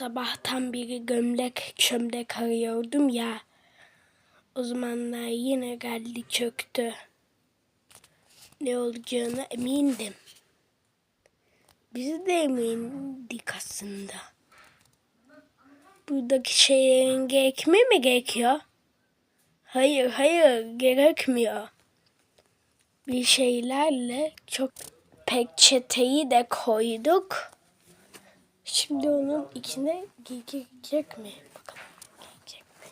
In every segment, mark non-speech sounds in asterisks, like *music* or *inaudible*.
Sabahtan beri gömlek çömlek arıyordum ya. O zamanlar yine geldi çöktü. Ne olacağına emindim. Biz de emindik aslında. Buradaki şeylerin gerekme mi gerekiyor? Hayır hayır gerekmiyor. Bir şeylerle çok peçeteyi de koyduk. Şimdi onun içine girecek mi? Bakalım girecek mi?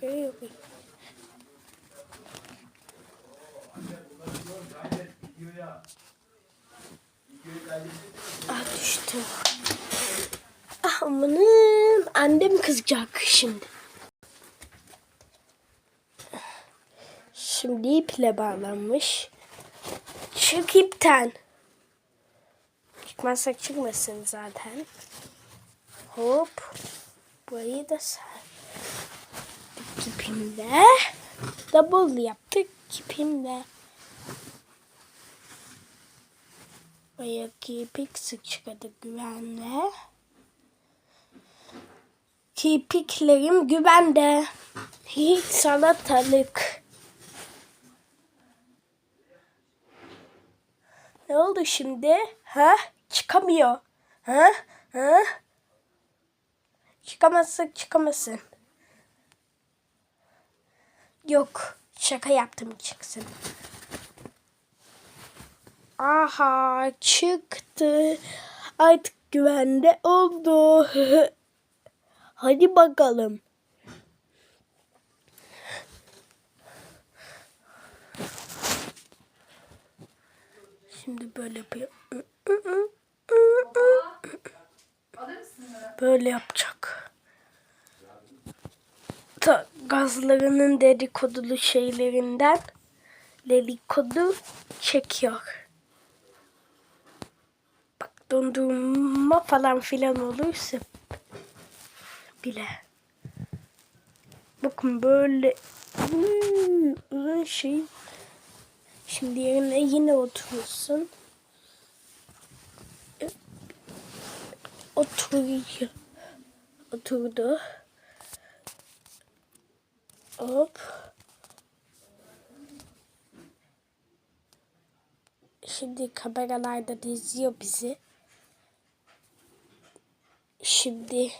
Görüyor muyum? Ah düştü. Ah amanım. Annem kızacak şimdi. Şimdi iple bağlanmış. Çık ipten. Çıkmazsak çıkmasın zaten. Hop. Burayı da sardık ipimle. Double yaptık ipimle. Ayaki ipik sıçradık güvenle. Kirpiklerim güvende. Hiç salatalık. Ne oldu şimdi? Ha? Çıkamıyor. Ha? Ha? Çıkamazsın, çıkamazsın. Yok, şaka yaptım çıksın. Aha, çıktı. Artık güvende oldu. *laughs* Hadi bakalım. Şimdi böyle yapıyor. Böyle yapacak. Ta gazlarının dedikodulu şeylerinden dedikodu çekiyor. Bak dondurma falan filan olursa bile. Bakın böyle uzun şey. Şimdi yerine yine oturuyorsun. Oturuyor. Oturdu. Hop. Şimdi kameralarda da izliyor bizi. Şimdi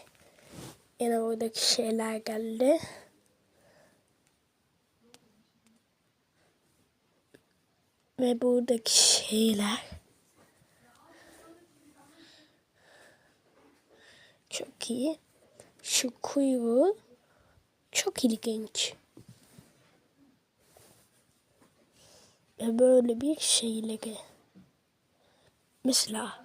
yine oradaki şeyler geldi. Ve buradaki şeyler çok iyi. Şu kuyruğu çok ilginç. Ve böyle bir şeyleri. Mesela